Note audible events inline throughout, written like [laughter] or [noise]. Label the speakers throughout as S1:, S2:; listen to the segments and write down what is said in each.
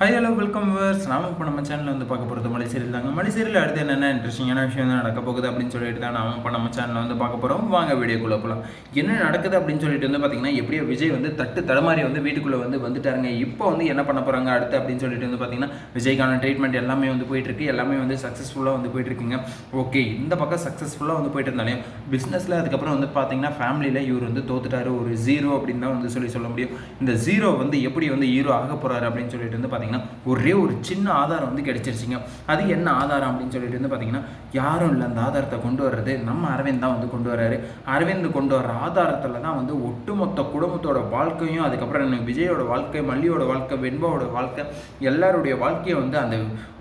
S1: Hi hello welcome verse நாம இப்போ நம்ம சேனலில் வந்து பார்க்க போகிறது மலை சீரியல் தாங்க. மலை சீரியல் அடுத்து என்னென்ன இன்ட்ரெஸ்டிங்கான விஷயம் தான் நடக்க போகுது அப்படின்னு சொல்லிட்டு தான் நாம இப்போ நம்ம சேனலில் வந்து பார்க்க போகிறோம் வாங்க வீடியோக்குள்ளே போகலாம் என்ன நடக்குது அப்படின்னு சொல்லிட்டு வந்து பார்த்தீங்கன்னா எப்படியோ விஜய் வந்து தட்டு தடமாறி வந்து வீட்டுக்குள்ளே வந்து வந்துட்டாருங்க. இப்போ வந்து என்ன பண்ண போகிறாங்க அடுத்து அப்படின்னு சொல்லிட்டு வந்து பார்த்தீங்கன்னா விஜய்க்கான ட்ரீட்மெண்ட் எல்லாமே வந்து போயிட்டுருக்கு. எல்லாமே வந்து சக்ஸஸ்ஃபுல்லாக வந்து போயிட்டுருக்குங்க. ஓகே இந்த பக்கம் சக்ஸஸ்ஃபுல்லாக வந்து போயிட்டு இருந்தாலையும் பிஸ்னஸில் அதுக்கப்புறம் வந்து பார்த்தீங்கன்னா ஃபேமிலியில் இவர் வந்து தோத்துட்டாரு. ஒரு ஜீரோ அப்படின்னு தான் வந்து சொல்லி சொல்ல முடியும். இந்த ஜீரோ வந்து எப்படி வந்து ஹீரோ ஆக போகிறாரு அப்படின்னு சொல்லிட்டு வந்து பார்த்தீங்கன்னா ஒரே ஒரு சின்ன ஆதாரம் வந்து கிடச்சிருச்சிங்க. அது என்ன ஆதாரம் அப்படின்னு சொல்லிட்டு வந்து பார்த்தீங்கன்னா யாரும் இல்லை. அந்த ஆதாரத்தை கொண்டு வர்றது நம்ம அரவிந்த் தான் வந்து கொண்டு வர்றாரு. அரவிந்த் கொண்டு வர்ற ஆதாரத்தில் தான் வந்து ஒட்டுமொத்த குடும்பத்தோட வாழ்க்கையும் அதுக்கப்புறம் எனக்கு விஜயோட வாழ்க்கை மல்லியோட வாழ்க்கை வெண்பாவோட வாழ்க்கை எல்லாருடைய வாழ்க்கையை வந்து அந்த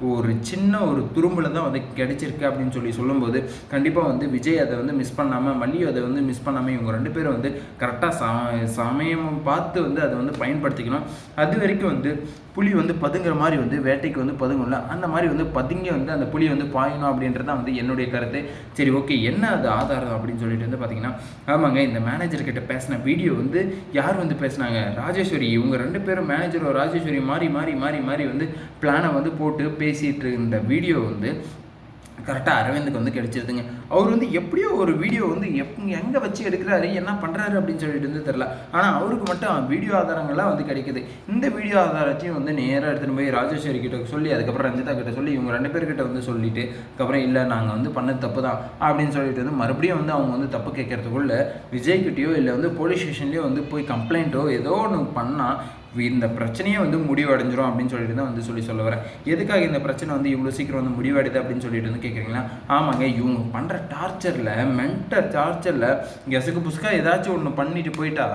S1: ஒரு சின்ன ஒரு துரும்பில் தான் வந்து கிடைச்சிருக்கு அப்படின்னு சொல்லி சொல்லும்போது கண்டிப்பாக வந்து விஜய் அதை வந்து மிஸ் பண்ணாமல் மல்லி அதை வந்து மிஸ் பண்ணாமல் இவங்க ரெண்டு பேரும் வந்து கரெக்டாக ச சமயம் பார்த்து வந்து அதை வந்து பயன்படுத்திக்கணும். அது வரைக்கும் வந்து புலி வந்து பதுங்குற மாதிரி வந்து வேட்டைக்கு வந்து பதுங்கும்ல அந்த மாதிரி வந்து பதுங்கி வந்து அந்த புலி வந்து பாயணும் அப்படின்றது தான் வந்து என்னுடைய கருத்து. சரி ஓகே என்ன அது ஆதாரம் அப்படின்னு சொல்லிட்டு வந்து பார்த்தீங்கன்னா ஆமாங்க இந்த மேனேஜர் கிட்ட பேசின வீடியோ வந்து யார் வந்து பேசினாங்க? ராஜேஸ்வரி. இவங்க ரெண்டு பேரும் மேனேஜரும் ராஜேஸ்வரி மாறி மாறி மாறி மாறி வந்து பிளானை வந்து போட்டு பேசிகிட்டு இருந்த வீடியோ வந்து கரெக்டாக அரவிந்துக்கு வந்து கிடைச்சிருதுங்க. அவர் வந்து எப்படியோ ஒரு வீடியோ வந்து எப் எங்கே வச்சு எடுக்கிறாரு என்ன பண்ணுறாரு அப்படின்னு சொல்லிட்டு வந்து தெரில ஆனால் அவருக்கு மட்டும் வீடியோ ஆதாரங்கள்லாம் வந்து கிடைக்குது. இந்த வீடியோ ஆதாரத்தையும் வந்து நேராக எடுத்துகிட்டு போய் ராஜேஸ்வரி கிட்ட சொல்லி அதுக்கப்புறம் ரஞ்சிதா கிட்ட சொல்லி இவங்க ரெண்டு பேர்கிட்ட வந்து சொல்லிட்டு அதுக்கப்புறம் இல்லை நாங்கள் வந்து பண்ணது தப்பு தான் அப்படின்னு சொல்லிட்டு வந்து மறுபடியும் வந்து அவங்க வந்து தப்பு கேட்கறதுக்குள்ள விஜய்கிட்டயோ இல்லை வந்து போலீஸ் ஸ்டேஷன்லேயோ வந்து போய் கம்ப்ளைண்ட்டோ ஏதோ ஒன்று பண்ணால் இந்த பிரச்சனையே வந்து முடிவடைஞ்சிரும் அப்படின்னு சொல்லிட்டு தான் வந்து சொல்லி சொல்ல வரேன். எதுக்காக இந்த பிரச்சனை வந்து இவ்வளோ சீக்கிரம் வந்து முடிவடையுது அப்படின்னு சொல்லிட்டு வந்து கேட்குறீங்களா ஆமாங்க இவங்க பண்ணுற டார்ச்சரில் மென்டல் டார்ச்சரில் கெசக்கு புஸ்கா ஏதாச்சும் ஒன்று பண்ணிட்டு போயிட்டா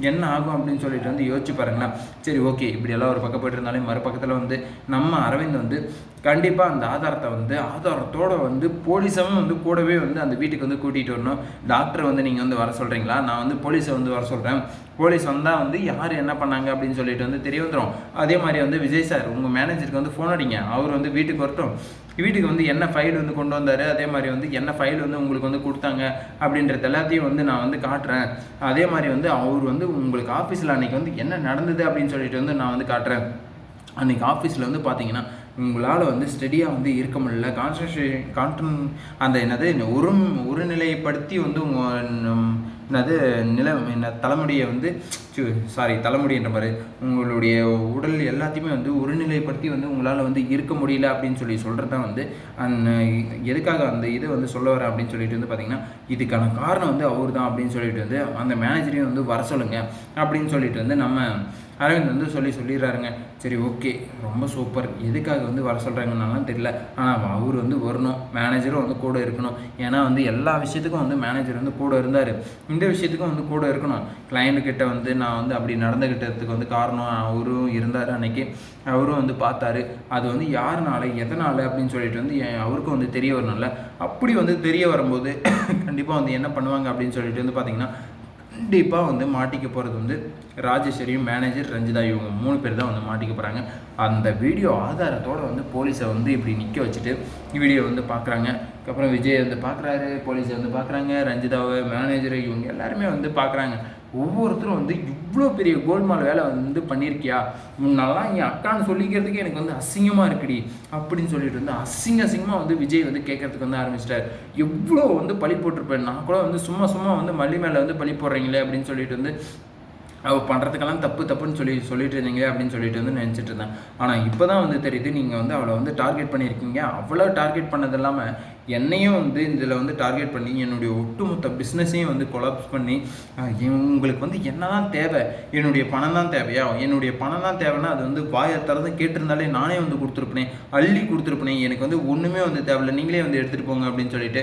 S1: என்ன ஆகும் அப்படின்னு சொல்லிட்டு வந்து யோசிச்சு பாருங்களேன். சரி ஓகே இப்படியெல்லாம் ஒரு பக்கம் போயிட்டு இருந்தாலே மறுபக்கத்தில் வந்து நம்ம அரவிந்த் வந்து கண்டிப்பாக அந்த ஆதாரத்தை வந்து ஆதாரத்தோடு வந்து போலீஸாவும் வந்து கூடவே வந்து அந்த வீட்டுக்கு வந்து கூட்டிகிட்டு வரணும். டாக்டர் வந்து நீங்கள் வந்து வர சொல்கிறீங்களா நான் வந்து போலீஸை வந்து வர சொல்கிறேன் போலீஸ் வந்தால் வந்து யார் என்ன பண்ணாங்க அப்படின்னு சொல்லிட்டு வந்து தெரிய வந்துடும் அதே மாதிரி வந்து விஜய் சார் உங்கள் மேனேஜருக்கு வந்து ஃபோன் அடிங்க. அவர் வந்து வீட்டுக்கு வரட்டும். வீட்டுக்கு வந்து என்ன ஃபைல் வந்து கொண்டு வந்தார்? அதே மாதிரி வந்து என்ன ஃபைல் வந்து உங்களுக்கு வந்து கொடுத்தாங்க? அப்படின்றது எல்லாத்தையும் வந்து நான் வந்து காட்டுறேன். அதே மாதிரி வந்து அவர் வந்து உங்களுக்கு ஆஃபீஸில் அன்றைக்கி வந்து என்ன நடந்தது அப்படின்னு சொல்லிட்டு வந்து நான் வந்து காட்டுறேன். அன்றைக்கி ஆஃபீஸில் வந்து பார்த்தீங்கன்னா உங்களால் வந்து ஸ்டடியாக வந்து இருக்க முடியல. கான்சன்ட்ரேஷன் கான்சன் அந்த என்னது ஒரு ஒருநிலைப்படுத்தி வந்து உங்கள் என்னது நில என்ன தலைமுடியை வந்து சாரி தலைமுடின்ற மாதிரி உங்களுடைய உடல் எல்லாத்தையுமே வந்து ஒருநிலைப்படுத்தி வந்து உங்களால் வந்து இருக்க முடியல அப்படின்னு சொல்லி சொல்கிறது தான் வந்து அந்த எதுக்காக அந்த இதை வந்து சொல்ல வரேன் அப்படின்னு சொல்லிட்டு வந்து பார்த்தீங்கன்னா இதுக்கான காரணம் வந்து அவர் தான் அப்படின்னு சொல்லிட்டு வந்து அந்த மேனேஜரையும் வந்து வர சொல்லுங்கள் அப்படின்னு சொல்லிட்டு வந்து நம்ம அரவிந்த் வந்து சொல்லி சொல்லிடுறாருங்க. சரி ஓகே. ரொம்ப சூப்பர். எதுக்காக வந்து வர சொல்கிறாங்கன்னாலும் தெரியல. ஆனால் அவர் வந்து வரணும். மேனேஜரும் வந்து கூட இருக்கணும். ஏன்னா வந்து எல்லா விஷயத்துக்கும் வந்து மேனேஜர் வந்து கூட இருந்தார். இந்த விஷயத்துக்கும் வந்து கூட இருக்கணும். கிளைண்ட்டுக்கிட்ட வந்து நான் வந்து அப்படி நடந்துக்கிட்டதுக்கு வந்து காரணம் அவரும் இருந்தார் அன்னைக்கு. அவரும் வந்து பார்த்தாரு. அது வந்து யாருனால எதனால் அப்படின்னு சொல்லிட்டு வந்து அவருக்கும் வந்து தெரிய வரணும்ல. அப்படி வந்து தெரிய வரும்போது [coughs] கண்டிப்பாக வந்து என்ன பண்ணுவாங்க அப்படின்னு சொல்லிட்டு வந்து பார்த்தீங்கன்னா கண்டிப்பாக வந்து மாட்டிக்க போகிறது வந்து ராஜேஸ்வரியும் மேனேஜர் ரஞ்சிதா இவங்க மூணு பேர் தான் வந்து மாட்டிக்க போகிறாங்க அந்த வீடியோ ஆதாரத்தோடு வந்து போலீஸை வந்து இப்படி நிற்க வச்சுட்டு வீடியோ வந்து பார்க்குறாங்க அதுக்கப்புறம் விஜய் வந்து பார்க்குறாரு போலீஸை வந்து பார்க்குறாங்க ரஞ்சிதாவை மேனேஜர் இவங்க எல்லாருமே வந்து பார்க்குறாங்க ஒவ்வொருத்தரும் வந்து இவ்வளோ பெரிய கோல்மால் வேலை வந்து பண்ணியிருக்கியா முன்னெல்லாம் என் அக்கான்னு சொல்லிக்கிறதுக்கே எனக்கு வந்து அசிங்கமாக இருக்குடி. அப்படின்னு சொல்லிட்டு வந்து அசிங்க அசிங்கமாக வந்து விஜய் வந்து கேட்கறதுக்கு வந்து ஆரம்பிச்சிட்டார். எவ்வளோ வந்து பழி போட்டிருப்பேன். நான் கூட வந்து சும்மா சும்மா வந்து மல்லி மேலே வந்து பழி போடுறீங்களே அப்படின்னு சொல்லிட்டு வந்து அவள் பண்ணுறதுக்கெல்லாம் தப்பு தப்புன்னு சொல்லி சொல்லிட்டு இருந்தீங்க அப்படின்னு சொல்லிட்டு வந்து நினச்சிட்டு இருந்தேன் ஆனால் இப்போ தான் வந்து தெரியுது நீங்கள் வந்து அவளை வந்து டார்கெட் பண்ணியிருக்கீங்க. அவ்வளோ டார்கெட் பண்ணது இல்லாமல் என்னையும் வந்து இதில் வந்து டார்கெட் பண்ணி என்னுடைய ஒட்டுமொத்த பிஸ்னஸையும் வந்து கொலாப்ஸ் பண்ணி உங்களுக்கு வந்து என்ன தான் தேவை? என்னுடைய பணம் தான் தேவையா? என்னுடைய பணம் தான் தேவைன்னா அது வந்து வாயை திறந்து கேட்டிருந்தாலே நானே வந்து கொடுத்துருப்பேன் அள்ளி கொடுத்துருப்பேன் எனக்கு வந்து ஒன்றுமே வந்து தேவையில்லை. நீங்களே வந்து எடுத்துகிட்டு போங்க அப்படின்னு சொல்லிட்டு